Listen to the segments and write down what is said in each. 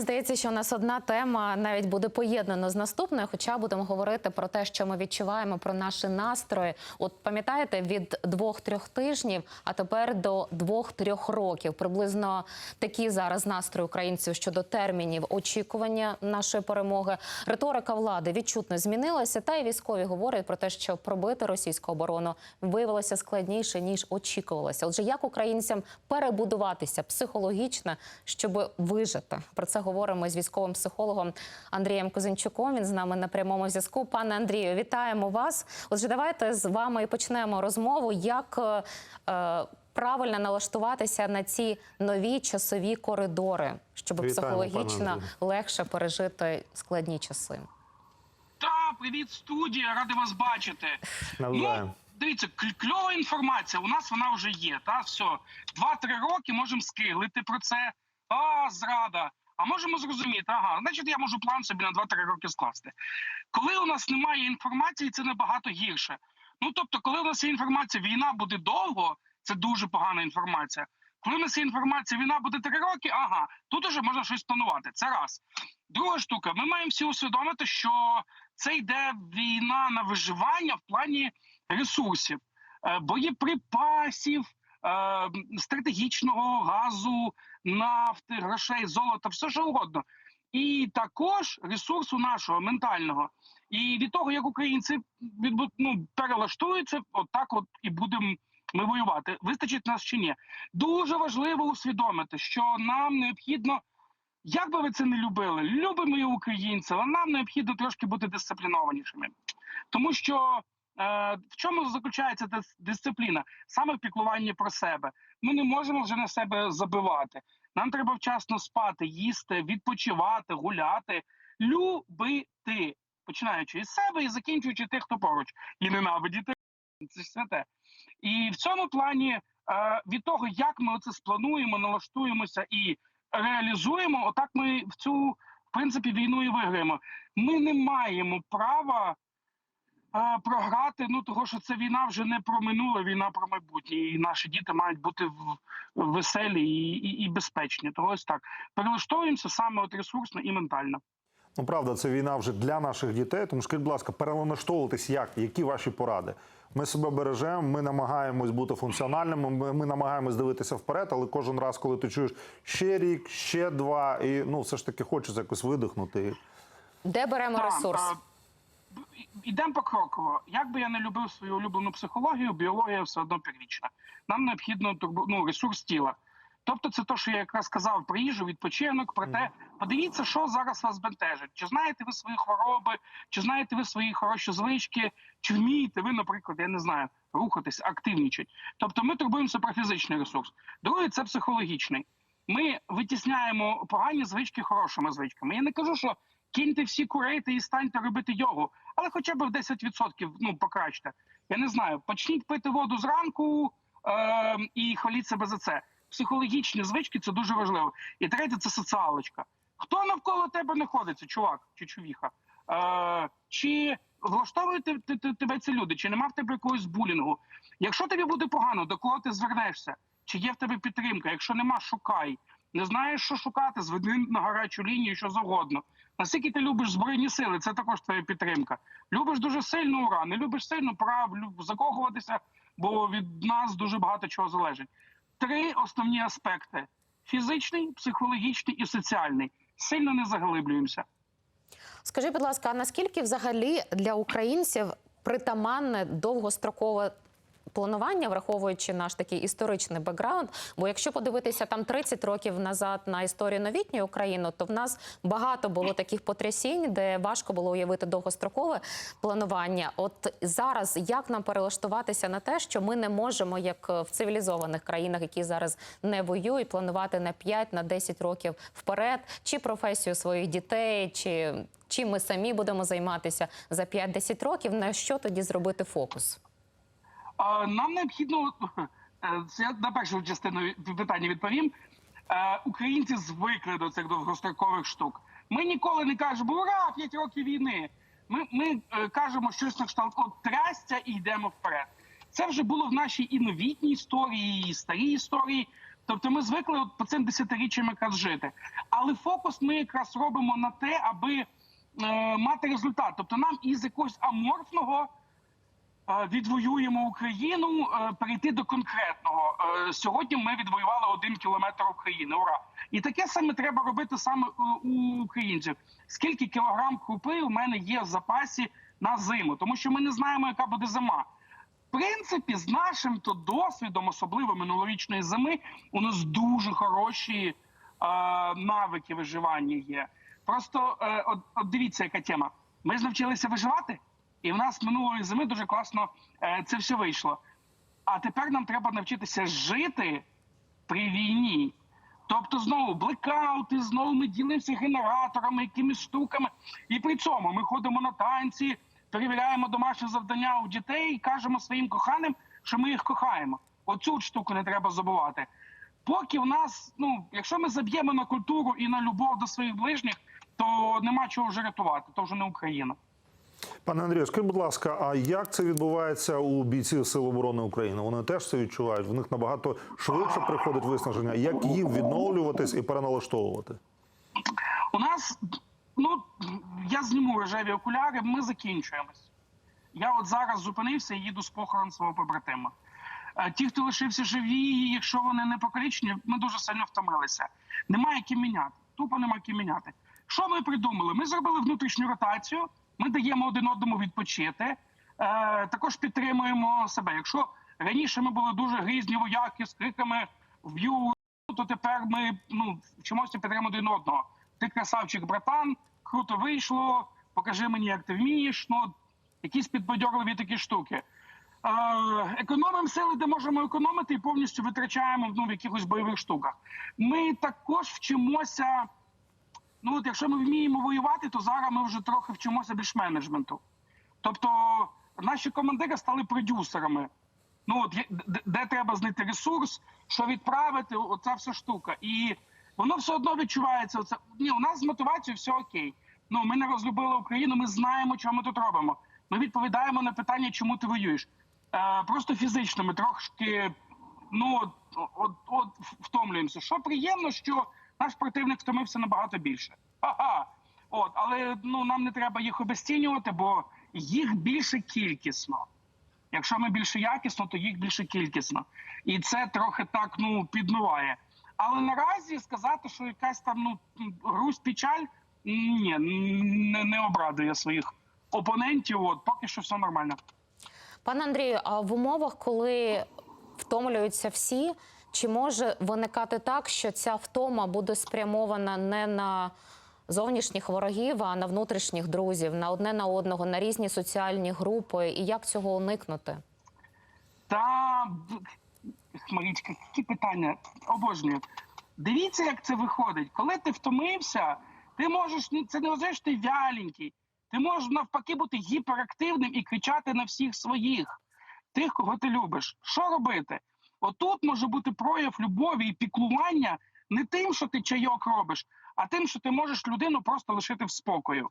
Здається, що у нас одна тема навіть буде поєднана з наступною, хоча будемо говорити про те, що ми відчуваємо про наші настрої. От пам'ятаєте, від двох-трьох тижнів, а тепер до двох-трьох років. Приблизно такі зараз настрої українців щодо термінів очікування нашої перемоги. Риторика влади відчутно змінилася, та й військові говорять про те, що пробити російську оборону виявилося складніше ніж очікувалося. Отже, як українцям перебудуватися психологічно, щоб вижити? Про це говоримо з військовим психологом Андрієм Козинчуком. Він з нами на прямому зв'язку. Пане Андрію, вітаємо вас. Отже, давайте з вами і почнемо розмову. Як е, е, правильно налаштуватися на ці нові часові коридори, щоб Вітаємо, психологічно легше пережити складні часи? Та, привіт, студія, радий вас бачити. Ну, дивіться, кль- кльова інформація. У нас вона вже є. Та все, два-три роки можемо скиглити про це. А, зрада. А можемо зрозуміти, ага, значить, я можу план собі на 2-3 роки скласти. Коли у нас немає інформації, це набагато гірше. Ну тобто, коли у нас є інформація, війна буде довго, це дуже погана інформація. Коли у нас є інформація, війна буде три роки, ага, тут уже можна щось планувати. Це раз. Друга штука, ми маємо всі усвідомити, що це йде війна на виживання в плані ресурсів, е, боєприпасів, е, стратегічного газу, нафти, грошей, золота, все що угодно. І також ресурсу нашого ментального. І від того, як українці ну, перелаштуються, от так от і будемо ми воювати. Вистачить нас чи ні? Дуже важливо усвідомити, що нам необхідно, як би ви це не любили, любимо і українців, але нам необхідно трошки бути дисциплінованішими. Тому що в чому заключається дис- дисципліна? Саме в піклуванні про себе. Ми не можемо вже на себе забивати. Нам треба вчасно спати, їсти, відпочивати, гуляти, любити, починаючи із себе і закінчуючи тих, хто поруч, і ненавидіти. Це ж святе. І в цьому плані е, від того, як ми це сплануємо, налаштуємося і реалізуємо, отак ми в цю в принципі війну і виграємо. Ми не маємо права е, програти. Ну того, що це війна вже не про минуле, війна про майбутнє. І наші діти мають бути в, веселі і, і, і безпечні. Того ось так перелаштовуємося саме от ресурсно і ментально. Ну правда, це війна вже для наших дітей. Тому скажіть, будь ласка, перелаштовуватись як? Які ваші поради? Ми себе бережемо, ми намагаємось бути функціональними. Ми, ми намагаємось дивитися вперед, але кожен раз, коли ти чуєш ще рік, ще два, і ну все ж таки хочеться якось видихнути. Де беремо Так, ресурс? Ідемо покроково. Як би я не любив свою улюблену психологію, біологія все одно первічна. Нам необхідно ну, ресурс тіла. Тобто, це те, що я якраз сказав про їжу, відпочинок, про те, подивіться, що зараз вас бентежить. Чи знаєте ви свої хвороби, чи знаєте ви свої хороші звички, чи вмієте ви, наприклад, я не знаю, рухатись, активнічать. Тобто, ми турбуємося про фізичний ресурс. Другий це психологічний. Ми витісняємо погані звички хорошими звичками. Я не кажу, що киньте всі курити і станьте робити йогу, але хоча б в 10% ну, покращте. Я не знаю, почніть пити воду зранку е, і хваліть себе за це. Психологічні звички це дуже важливо. І третє це соціалочка. Хто навколо тебе знаходиться, чувак чи чувіха? Е, чи влаштовують те- те- те- тебе ці люди, чи нема в тебе якогось булінгу? Якщо тобі буде погано, до кого ти звернешся? Чи є в тебе підтримка? Якщо нема, шукай. Не знаєш, що шукати, зведи на гарячу лінію, що завгодно. Наскільки ти любиш збройні сили, це також твоя підтримка. Любиш дуже сильно ура, не любиш сильно прав, люб- закохуватися, бо від нас дуже багато чого залежить. Три основні аспекти: фізичний, психологічний і соціальний. Сильно не заглиблюємося. Скажіть, будь ласка, а наскільки взагалі для українців притаманне довгострокове планування, враховуючи наш такий історичний бекграунд? Бо якщо подивитися там 30 років назад на історію новітньої України, то в нас багато було таких потрясінь, де важко було уявити довгострокове планування. От зараз як нам перелаштуватися на те, що ми не можемо, як в цивілізованих країнах, які зараз не воюють, планувати на 5 на 10 років вперед, чи професію своїх дітей, чи чим ми самі будемо займатися за 5-10 років, на що тоді зробити фокус? Нам необхідно е, я на першу частину питання відповім. Е, Українці звикли до цих довгострокових штук. Ми ніколи не кажемо ура, 5 років війни. Ми, ми е, кажемо щось на кшталт от трясця і йдемо вперед. Це вже було в нашій і новітній історії, і старій історії. Тобто ми звикли от по цим десятиріччям якраз жити. Але фокус ми якраз робимо на те, аби е, мати результат. Тобто нам із якогось аморфного відвоюємо Україну, е, перейти до конкретного. Е, Сьогодні ми відвоювали один кілометр України. Ура! І таке саме треба робити саме у українців. Скільки кілограм крупи у мене є в запасі на зиму, тому що ми не знаємо, яка буде зима. В принципі, з нашим то досвідом, особливо минулорічної зими, у нас дуже хороші е, навики виживання є. Просто е, от, от дивіться, яка тема. Ми ж навчилися виживати, і в нас минулої зими дуже класно е, це все вийшло. А тепер нам треба навчитися жити при війні. Тобто знову блекаути, знову ми ділимося генераторами, якимись штуками. І при цьому ми ходимо на танці, перевіряємо домашні завдання у дітей і кажемо своїм коханим, що ми їх кохаємо. Оцю штуку не треба забувати. Поки в нас, ну, якщо ми заб'ємо на культуру і на любов до своїх ближніх, то нема чого вже рятувати, то вже не Україна. Пане Андрію, скажіть, будь ласка, а як це відбувається у бійців Сил оборони України? Вони теж це відчувають. В них набагато швидше приходить виснаження. Як їм відновлюватись і переналаштовувати? У нас, ну я зніму рожеві окуляри, ми закінчуємось. Я от зараз зупинився і їду з похорон свого побратима. Е, Ті, хто лишився живі, якщо вони не покалічені, ми дуже сильно втомилися. Немає ким міняти. Тупо нема ким міняти. Що ми придумали? Ми зробили внутрішню ротацію, ми даємо один одному відпочити, е, також підтримуємо себе. Якщо раніше ми були дуже грізні вояки з криками вб'ю, то тепер ми ну, вчимося підтримувати один одного. Ти красавчик, братан, круто вийшло, покажи мені, як ти вмієш. Ну, якісь підбадьорливі такі штуки. Е, економимо сили, де можемо економити, і повністю витрачаємо ну, в якихось бойових штуках. Ми також вчимося. Ну, от якщо ми вміємо воювати, то зараз ми вже трохи вчимося більш менеджменту. Тобто наші командири стали продюсерами. Ну, от де, де треба знайти ресурс, що відправити, оця вся штука. І воно все одно відчувається. Оце ні, у нас з мотивацією все окей. Ну, ми не розлюбили Україну, ми знаємо, що ми тут робимо. Ми відповідаємо на питання, чому ти воюєш. Е, просто фізично ми трошки ну от, от, от втомлюємося. Що приємно, що наш противник втомився набагато більше. Ага. От, але ну нам не треба їх обесцінювати, бо їх більше кількісно. Якщо ми більше якісно, то їх більше кількісно. І це трохи так ну підмиває. Але наразі сказати, що якась там ну грусть печаль, ні, не, не обрадує своїх опонентів. От поки що все нормально. Пане Андрію, а в умовах, коли втомлюються всі, чи може виникати так, що ця втома буде спрямована не на зовнішніх ворогів, а на внутрішніх друзів, на одне на одного, на різні соціальні групи? І як цього уникнути? Та Марічка, які питання обожнюю. Дивіться, як це виходить. Коли ти втомився, ти можеш це не означає, що ти вяленький. Ти можеш навпаки бути гіперактивним і кричати на всіх своїх, тих, кого ти любиш. Що робити? Отут може бути прояв любові і піклування не тим, що ти чайок робиш, а тим, що ти можеш людину просто лишити в спокою.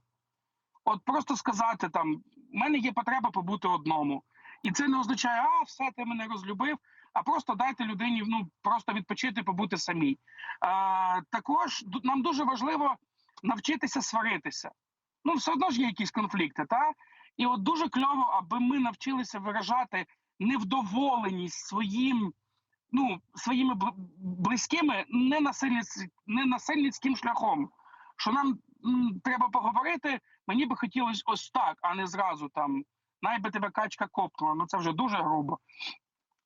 От просто сказати там: в мене є потреба побути одному. І це не означає, а все, ти мене розлюбив. А просто дайте людині ну просто відпочити, побути самій. А, також нам дуже важливо навчитися сваритися. Ну, все одно ж є якісь конфлікти, та і от дуже кльово, аби ми навчилися виражати невдоволеність своїм, ну своїми бл- близькими ненасильниць, ненасильницьким шляхом. Що нам м, треба поговорити, мені би хотілося ось так, а не зразу там. Найби тебе качка копнула. Ну це вже дуже грубо.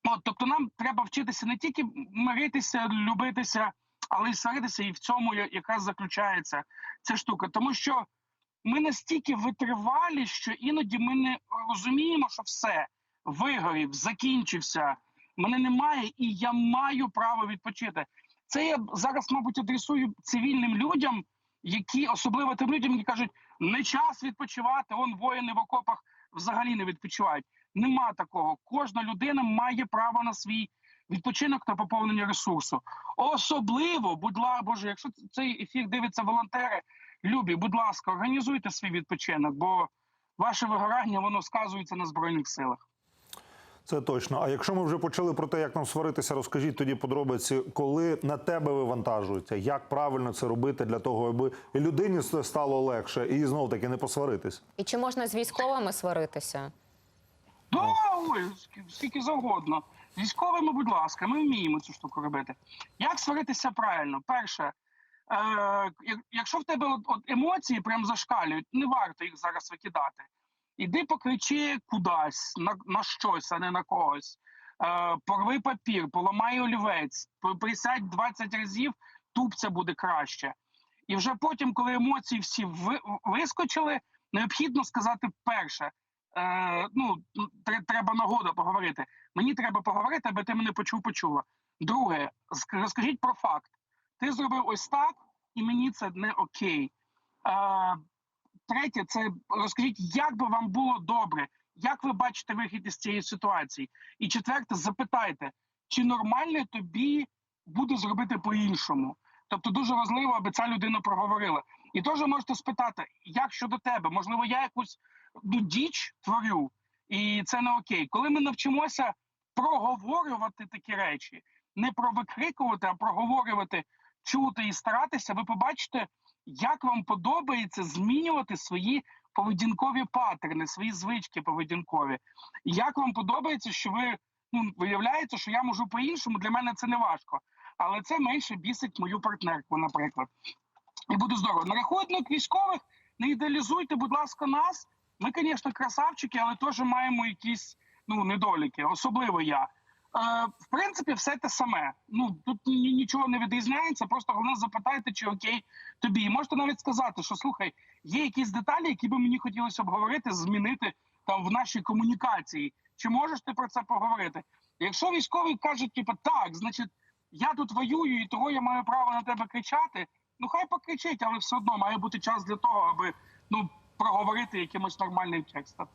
От, тобто нам треба вчитися не тільки миритися, любитися, але й сваритися, і в цьому якраз заключається ця штука. Тому що ми настільки витривалі, що іноді ми не розуміємо, що все вигорів, закінчився, мене немає, і я маю право відпочити. Це я зараз, мабуть, адресую цивільним людям, які особливо тим людям, які кажуть, не час відпочивати, он воїни в окопах взагалі не відпочивають. Нема такого. Кожна людина має право на свій відпочинок та поповнення ресурсу. Особливо, будь ласка, боже, якщо цей ефір дивиться волонтери, любі, будь ласка, організуйте свій відпочинок, бо ваше вигорання воно сказується на збройних силах. Це точно. А якщо ми вже почали про те, як нам сваритися, розкажіть тоді подробиці, коли на тебе вивантажуються, як правильно це робити для того, аби людині стало легше, і знов таки не посваритись. І чи можна з військовими сваритися? Да, ой, ск- скільки завгодно. З Військовими, будь ласка, ми вміємо цю штуку робити. Як сваритися правильно? Перше, е, як- якщо в тебе от, от емоції прям зашкалюють, не варто їх зараз викидати. Іди покричи кудись, на, на щось, а не на когось. Е, порви папір, поламай олівець, присядь 20 разів, тупця буде краще. І вже потім, коли емоції всі вискочили, необхідно сказати перше. Е, ну, тре- треба нагода поговорити. Мені треба поговорити, аби ти мене почув, почула. Друге, розкажіть про факт. Ти зробив ось так, і мені це не окей. Е, третє, це розкажіть, як би вам було добре, як ви бачите вихід із цієї ситуації. І четверте, запитайте, чи нормально тобі буде зробити по-іншому. Тобто дуже важливо, аби ця людина проговорила. І теж можете спитати, як щодо тебе? Можливо, я якусь ну, діч творю, і це не окей. Коли ми навчимося проговорювати такі речі, не провикрикувати, а проговорювати, чути і старатися, ви побачите, як вам подобається змінювати свої поведінкові паттерни, свої звички поведінкові. Як вам подобається, що ви ну, виявляється, що я можу по-іншому, для мене це не важко. Але це менше бісить мою партнерку, наприклад. І буде здорово. На рахунок військових не ідеалізуйте, будь ласка, нас. Ми, звісно, красавчики, але теж маємо якісь ну, недоліки, особливо я. Е, в принципі, все те саме. Ну тут нічого не відрізняється. Просто головне запитайте, чи окей тобі. І можете навіть сказати, що слухай, є якісь деталі, які би мені хотілося обговорити, змінити там в нашій комунікації. Чи можеш ти про це поговорити? Якщо військовий каже, типу, так, значить, я тут воюю, і того я маю право на тебе кричати. Ну хай покричить, але все одно має бути час для того, аби ну проговорити якимось нормальним текстом.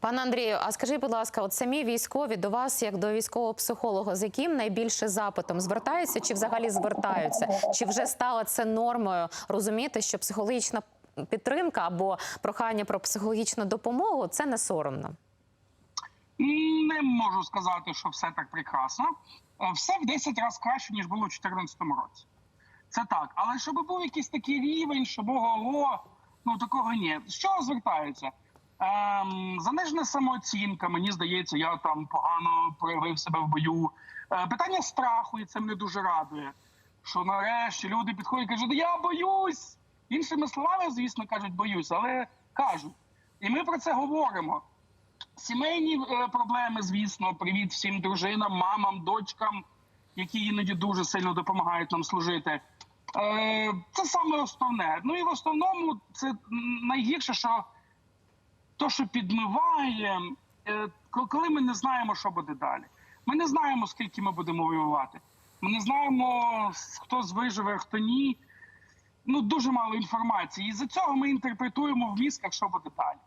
Пане Андрію, а скажіть, будь ласка, от самі військові до вас, як до військового психолога, з яким найбільше запитом звертаються, чи взагалі звертаються? Чи вже стало це нормою розуміти, що психологічна підтримка або прохання про психологічну допомогу це не соромно? Не можу сказати, що все так прекрасно. Е, Все в 10 разів краще, ніж було у 2014 році. Це так. Але щоб був якийсь такий рівень, щоб ого, ну такого ні. З чого звертаються? Ем, занижена самооцінка, мені здається, я там погано проявив себе в бою. Е, питання страху, і це мене дуже радує. Що нарешті люди підходять і кажуть, я боюсь. Іншими словами, звісно, кажуть, боюсь, але кажуть. І ми про це говоримо. Сімейні е, проблеми, звісно, привіт всім дружинам, мамам, дочкам, які іноді дуже сильно допомагають нам служити. Е, це саме основне. Ну і в основному це найгірше, що то, що підмиває, е, коли ми не знаємо, що буде далі. Ми не знаємо, скільки ми будемо воювати. Ми не знаємо, хто виживе, хто ні. Ну, дуже мало інформації. І з цього ми інтерпретуємо в мізках, що буде далі.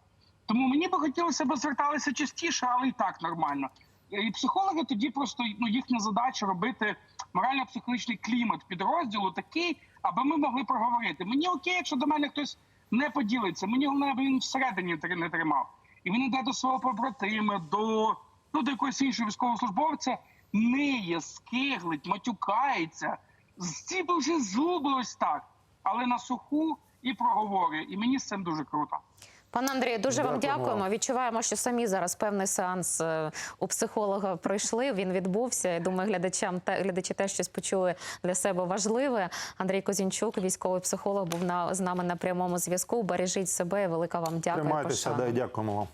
Тому мені би хотілося б зверталися частіше, але і так нормально. І психологи тоді просто ну їхня задача робити морально-психологічний клімат підрозділу такий, аби ми могли проговорити. Мені окей, якщо до мене хтось не поділиться. Мені головне, аби він всередині не тримав. І він йде до свого побратима, до, ну, до якогось іншого військовослужбовця, ниє, скиглить, матюкається, зціпивши зуби ось так, але на суху і проговорює. І мені з цим дуже круто. Пане Андрію, дуже вам Дякуємо. Відчуваємо, що самі зараз певний сеанс е, у психолога пройшли. Він відбувся. Я думаю, глядачам та глядачі теж щось почули для себе важливе. Андрій Козінчук, військовий психолог, був на з нами на прямому зв'язку. Бережіть себе. Велика вам дякую. Тримайтеся, да, дякуємо вам.